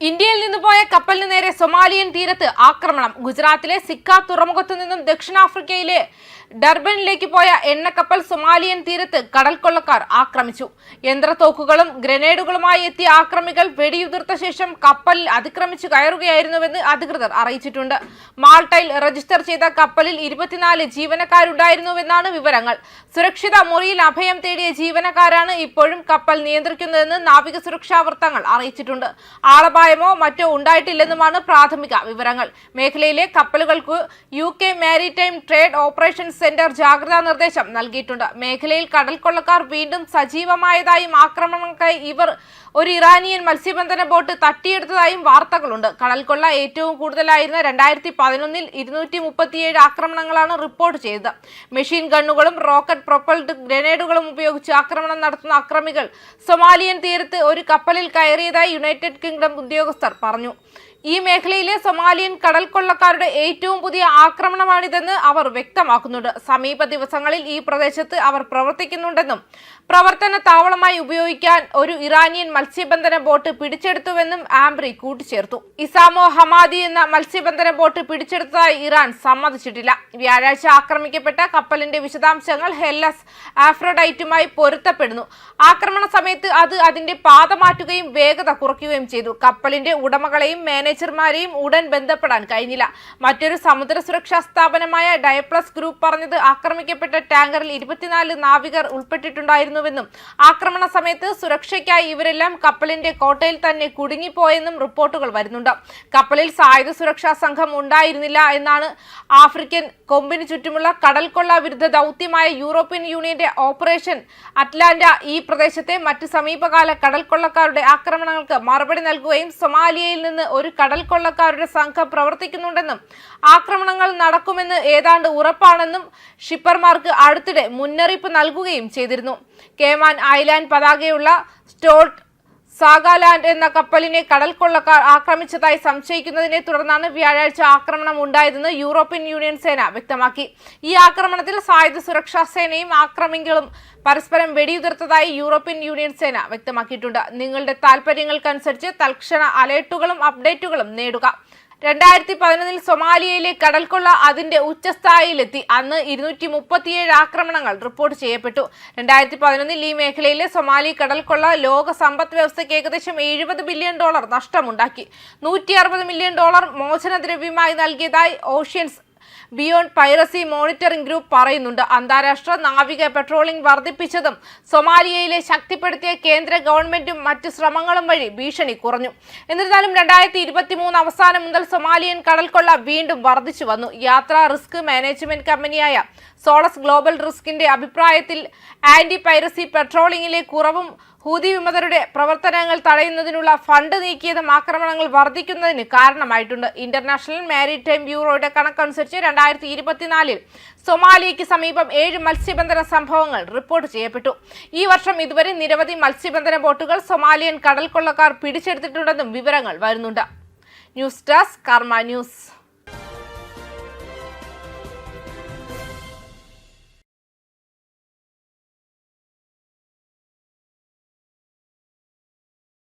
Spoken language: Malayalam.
ഇന്ത്യയിൽ നിന്ന് പോയ കപ്പലിന് നേരെ സൊമാലിയൻ തീരത്ത് ആക്രമണം. ഗുജറാത്തിലെ സിക്ക തുറമുഖത്തു നിന്നും ദക്ഷിണാഫ്രിക്കയിലെ ഡർബനിലേക്ക് പോയ എണ്ണക്കപ്പൽ സൊമാലിയൻ തീരത്ത് കടൽക്കൊള്ളക്കാർ ആക്രമിച്ചു. യന്ത്രത്തോക്കുകളും ഗ്രനേഡുകളുമായി എത്തിയ ആക്രമികൾ വെടിയുതിർത്ത ശേഷം കപ്പലിൽ അതിക്രമിച്ചു കയറുകയായിരുന്നുവെന്ന് അധികൃതർ അറിയിച്ചിട്ടുണ്ട്. മാൾട്ടയിൽ രജിസ്റ്റർ ചെയ്ത കപ്പലിൽ ഇരുപത്തിനാല് ജീവനക്കാരുണ്ടായിരുന്നുവെന്നാണ് വിവരങ്ങൾ. സുരക്ഷിത മുറിയിൽ അഭയം തേടിയ ജീവനക്കാരാണ് ഇപ്പോഴും കപ്പൽ നിയന്ത്രിക്കുന്നതെന്ന് നാവിക സുരക്ഷാ വൃത്തങ്ങൾ അറിയിച്ചിട്ടുണ്ട്. ആളപായമോ മറ്റോ ഉണ്ടായിട്ടില്ലെന്നുമാണ് പ്രാഥമിക വിവരങ്ങൾ. മേഖലയിലെ കപ്പലുകൾക്ക് U K maritime trade operation centre ജാഗ്രതാ നിർദ്ദേശം നൽകിയിട്ടുണ്ട്. മേഖലയിൽ കടൽ കൊള്ളക്കാർ വീണ്ടും സജീവമായതായും ആക്രമണങ്ങൾക്കായി ഇവർ ഒരു ഇറാനിയൻ മത്സ്യബന്ധന ബോട്ട് തട്ടിയെടുത്തതായും വാർത്തകളുണ്ട്. കടൽക്കൊള്ള ഏറ്റവും കൂടുതലായിരുന്ന രണ്ടായിരത്തി പതിനൊന്നിൽ ഇരുന്നൂറ്റി മുപ്പത്തിയേഴ് ആക്രമണങ്ങളാണ് റിപ്പോർട്ട് ചെയ്തത്. മെഷീൻ ഗണ്ണുകളും റോക്കറ്റ് പ്രൊപ്പൽഡ് ഗ്രനേഡുകളും ഉപയോഗിച്ച് ആക്രമണം നടത്തുന്ന അക്രമികൾ സൊമാലിയൻ തീരത്ത് ഒരു കപ്പലിൽ കയറിയതായി യുണൈറ്റഡ് കിങ്ഡം ഉദ്യോഗസ്ഥർ പറഞ്ഞു. ഈ മേഖലയിലെ സൊമാലിയൻ കടൽ കൊള്ളക്കാരുടെ ഏറ്റവും പുതിയ ആക്രമണമാണിതെന്ന് അവർ വ്യക്തമാക്കുന്നുണ്ട്. സമീപ ദിവസങ്ങളിൽ ഈ പ്രദേശത്ത് അവർ പ്രവർത്തിക്കുന്നുണ്ടെന്നും പ്രവർത്തന താവളമായി ഉപയോഗിക്കാൻ ഒരു ഇറാനിയൻ മത്സ്യബന്ധന ബോട്ട് പിടിച്ചെടുത്തുവെന്നും ആംബ്രി കൂട്ടിച്ചേർത്തു. ഇസാമോ ഹമാദി എന്ന മത്സ്യബന്ധന ബോട്ട് പിടിച്ചെടുത്തതായി ഇറാൻ സമ്മതിച്ചിട്ടില്ല. വ്യാഴാഴ്ച ആക്രമിക്കപ്പെട്ട കപ്പലിന്റെ വിശദാംശങ്ങൾ ഹെല്ലസ് ആഫ്രോഡൈറ്റുമായി പൊരുത്തപ്പെടുന്നു. ആക്രമണ സമയത്ത് അത് അതിന്റെ പാത മാറ്റുകയും വേഗത കുറയ്ക്കുകയും ചെയ്തു. കപ്പലിന്റെ ഉടമകളെയും മാനേജർമാരെയും ഉടൻ ബന്ധപ്പെടാൻ കഴിഞ്ഞില്ല. മറ്റൊരു സമുദ്ര സുരക്ഷാ സ്ഥാപനമായ ഡയപ്ലസ് ഗ്രൂപ്പ് പറഞ്ഞത് ആക്രമിക്കപ്പെട്ട ടാങ്കറിൽ ഇരുപത്തിനാല് നാവികർ ഉൾപ്പെട്ടിട്ടുണ്ടായിരുന്നുവെന്നും ആക്രമണ സമയത്ത് സുരക്ഷയ്ക്കായി ഇവരെല്ലാം കപ്പലിന്റെ കോട്ടയിൽ തന്നെ കുടുങ്ങിപ്പോയെന്നും റിപ്പോർട്ടുകൾ വരുന്നുണ്ട്. കപ്പലിൽ സായുധ സുരക്ഷാ സംഘം ഉണ്ടായിരുന്നില്ല എന്നാണ് ആഫ്രിക്കൻ കൊമ്പിന് ചുറ്റുമുള്ള കടൽക്കൊള്ള കൊള്ള വിരുദ്ധ ദൗത്യമായ യൂറോപ്യൻ യൂണിയന്റെ ഓപ്പറേഷൻ അറ്റ്ലാന്റ ഈ പ്രദേശത്തെ മറ്റ് സമീപകാല കടൽക്കൊള്ളക്കാരുടെ ആക്രമണങ്ങൾക്ക് മറുപടി നൽകുകയും സൊമാലിയയിൽ നിന്ന് ഒരു കടൽക്കൊള്ളക്കാരുടെ സംഘം പ്രവർത്തിക്കുന്നുണ്ടെന്നും ആക്രമണങ്ങൾ നടക്കുമെന്ന് ഏതാണ്ട് ഉറപ്പാണെന്നും ഷിപ്പർമാർക്ക് അടുത്തിടെ മുന്നറിയിപ്പ് നൽകുകയും ചെയ്തിരുന്നു. കേമാൻ ഐലാൻഡ് പതാകയുള്ള സ്റ്റോൾട്ട് സാഗാലാൻഡ് എന്ന കപ്പലിനെ കടൽ കൊള്ളക്കാർ ആക്രമിച്ചതായി സംശയിക്കുന്നതിനെ തുടർന്നാണ് വ്യാഴാഴ്ച ആക്രമണം ഉണ്ടായതെന്ന് യൂറോപ്യൻ യൂണിയൻ സേന വ്യക്തമാക്കി. ഈ ആക്രമണത്തിൽ സായുധ സുരക്ഷാ സേനയും ആക്രമികളും പരസ്പരം വെടിയുതിർത്തതായി യൂറോപ്യൻ യൂണിയൻ സേന വ്യക്തമാക്കിയിട്ടുണ്ട്. നിങ്ങളുടെ താൽപര്യങ്ങൾക്കനുസരിച്ച് തൽക്ഷണ അലേർട്ടുകളും അപ്ഡേറ്റുകളും നേടുക. രണ്ടായിരത്തി പതിനൊന്നിൽ സൊമാലിയയിലെ കടൽക്കൊള്ള അതിന്റെ ഉച്ചസ്ഥായിയിലെത്തി. അന്ന് ഇരുന്നൂറ്റി മുപ്പത്തിയേഴ് ആക്രമണങ്ങൾ റിപ്പോർട്ട് ചെയ്യപ്പെട്ടു. രണ്ടായിരത്തി പതിനൊന്നിൽ ഈ മേഖലയിലെ സൊമാലി കടൽക്കൊള്ള ലോക സമ്പദ് വ്യവസ്ഥയ്ക്ക് ഏകദേശം എഴുപത് ബില്യൺ ഡോളർ നഷ്ടമുണ്ടാക്കി. നൂറ്റി മില്യൺ ഡോളർ മോചനദ്രവ്യമായി നൽകിയതായി Oceans Beyond Piracy monitoring group പറയുന്നുണ്ട്. അന്താരാഷ്ട്ര നാവിക പെട്രോളിംഗ് വർദ്ധിപ്പിച്ചതും സൊമാലിയയിലെ ശക്തിപ്പെടുത്തിയ കേന്ദ്ര ഗവൺമെന്റും മറ്റ് ശ്രമങ്ങളും വഴി ഭീഷണി കുറഞ്ഞു. എന്നിരുന്നാലും രണ്ടായിരത്തി ഇരുപത്തി മൂന്ന് അവസാനം മുതൽ സൊമാലിയൻ കടൽക്കൊള്ള വീണ്ടും വർദ്ധിച്ചു വന്നു. യാത്രാ റിസ്ക് മാനേജ്മെന്റ് കമ്പനിയായ സോളസ് ഗ്ലോബൽ റിസ്കിന്റെ അഭിപ്രായത്തിൽ ആന്റി പൈറസി പെട്രോളിംഗിലെ കുറവും ഹൂതി വിമതരുടെ പ്രവർത്തനങ്ങൾ തടയുന്നതിനുള്ള ഫണ്ട് നീക്കിയതും ആക്രമണങ്ങൾ വർദ്ധിക്കുന്നതിന് കാരണമായിട്ടുണ്ട്. ഇന്റർനാഷണൽ മാരിടൈം ബ്യൂറോയുടെ കണക്കനുസരിച്ച് രണ്ടായിരത്തി ഇരുപത്തിനാലിൽ സൊമാലിയയ്ക്ക് സമീപം ഏഴ് മത്സ്യബന്ധന സംഭവങ്ങൾ റിപ്പോർട്ട് ചെയ്യപ്പെട്ടു. ഈ വർഷം ഇതുവരെ നിരവധി മത്സ്യബന്ധന ബോട്ടുകൾ സൊമാലിയൻ കടൽ കൊള്ളക്കാർ പിടിച്ചെടുത്തിട്ടുണ്ടെന്നും വിവരങ്ങൾ വരുന്നുണ്ട്. News desk Karma news.